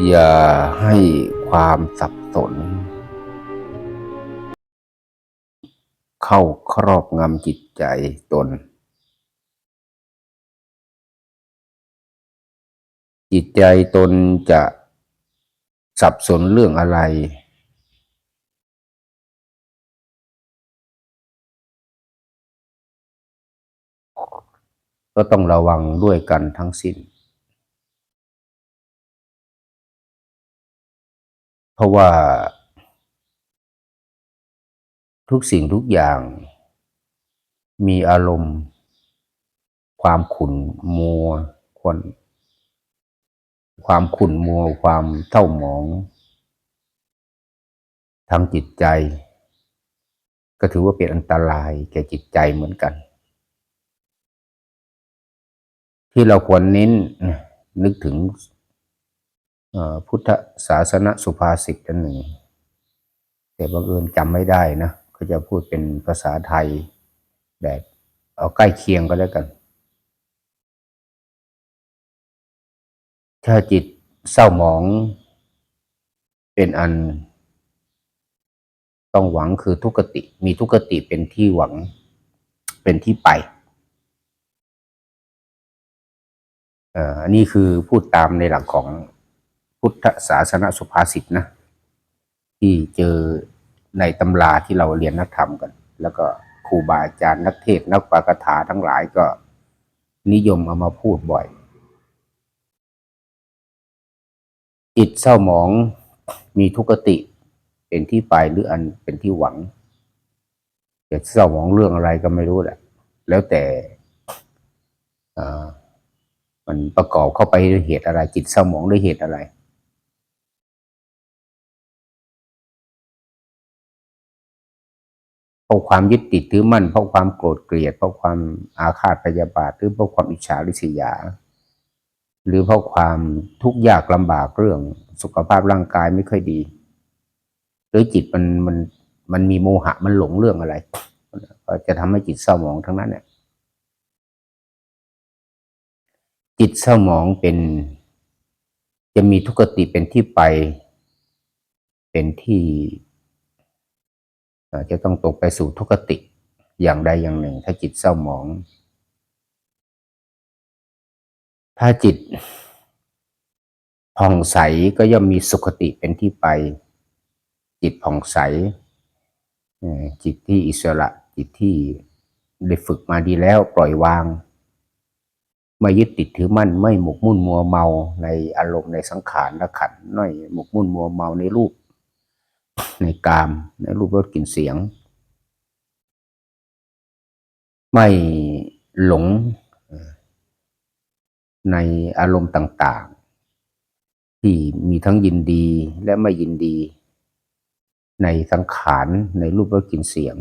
อย่าให้ความสับสน เข้าครอบงำจิตใจตน จิตใจตนจะสับสนเรื่องอะไร ก็ต้องระวังด้วยกันทั้งสิ้น เพราะว่า ทุกสิ่งทุกอย่าง มีอารมณ์ ความขุ่นมัวควรความขุ่นมัวความเท่าหมองทางจิตใจ ก็ถือว่าเป็นอันตรายแก่จิตใจเหมือนกัน ที่เราควรเน้นนึกถึง พุทธศาสนสุภาษิตอันหนึ่ง แต่บังเอิญจำไม่ได้นะเขาจะพูดเป็นภาษาไทยแบบเอาใกล้เคียงก็แล้วกัน ถ้าจิตเศร้าหมองเป็นอัน ต้องหวังคือทุกติ มีทุกติเป็นที่หวังเป็นที่ไปอันนี้คือพูดตามในหลักของ พุทธศาสนสุภาษิตนะ ที่เจอในตำราที่เราเรียนนักธรรมกัน แล้วก็ครูบาอาจารย์นักเทศนักปากถาทั้งหลายก็นิยมเอามาพูดบ่อย จิตเศร้าหมองมีทุกขติเป็นที่ไปหรืออันเป็นที่หวังจะเศร้าหมองเรื่องอะไรก็ไม่รู้แหละ แล้วแต่มันประกอบเข้าไปด้วยเหตุอะไร จิตเศร้าหมองด้วยเหตุอะไร ราะความยึดติดถือมั่นเพราะความโกรธเกลียดเพราะความอาฆาตพยาบาทหรือเพราะความอิจฉาริษยา หรือเพราะความทุกข์ยากลำบากเรื่องสุขภาพร่างกายไม่ค่อยดี หรือจิตมันมันมันมีโมหะมันหลงเรื่องอะไร ก็จะทำให้จิตเศร้าหมองทั้งนั้นเนี่ยจิตเศร้าหมองเป็น จะมีทุกขติเป็นที่ไป เป็นที่ จะต้องตกไปสู่ทุกขติอย่างใดอย่างหนึ่ง ถ้าจิตเศร้าหมอง ถ้าจิตผ่องใสก็ย่อมมีสุขติเป็นที่ไป จิตผ่องใส จิตที่อิสระจิตที่ได้ฝึกมาดีแล้วปล่อยวางไม่ยึดติดถือมั่นไม่หมกมุ่นมัวเมาในอารมณ์ในสังขารและขันไม่หมกมุ่นมัวเมาในรูป ในกามในรูปรสกลิ่นเสียง ไม่หลงในอารมณ์ต่างๆ ที่มีทั้งยินดีและไม่ยินดี ในสังขารในรูปรสกลิ่นเสียง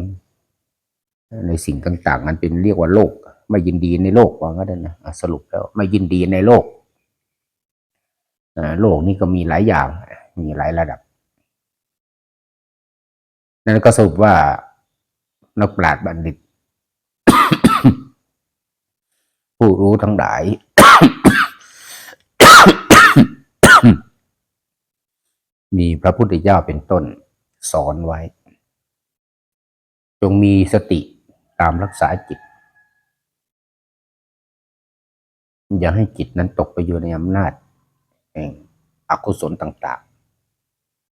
ในสิ่งต่างๆ นั้นเป็นเรียกว่าโลก ไม่ยินดีในโลกว่างั้นนะสรุปแล้วไม่ยินดีในโลกโลกนี้ก็มีหลายอย่างมีหลายระดับ นั่นก็สรุปว่านักปราชญ์บัณฑิต ผู้รู้ทั้งหลาย มีพระพุทธเจ้าเป็นต้นสอนไว้ จงมีสติตามรักษาจิต อย่าให้จิตนั้นตกไปอยู่ในอำนาจแห่งอกุศลต่าง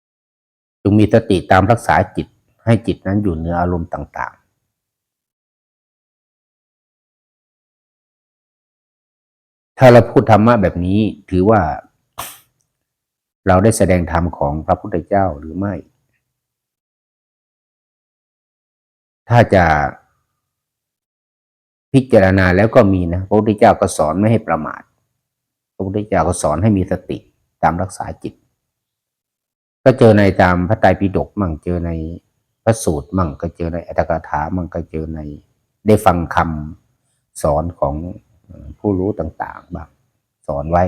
ๆ จงมีสติตามรักษาจิต ให้จิตนั้นอยู่เหนืออารมณ์ต่างๆ ถ้าเราพูดธรรมะแบบนี้ถือว่าเราได้แสดงธรรมของพระพุทธเจ้าหรือไม่ ถ้าจะพิจารณาแล้วก็มีนะพระพุทธเจ้าก็สอนไม่ให้ประมาท พระพุทธเจ้าก็สอนให้มีสติตามรักษาจิต ก็เจอในตามพระไตรปิฎกมั่งเจอใน พระสูตรมั่งก็เจอในอัตถกถามั่งก็เจอใน ได้ฟังคำสอนของผู้รู้ต่างๆบ้างสอนไว้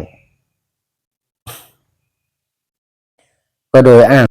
ก็โดยอ้างจะเป็น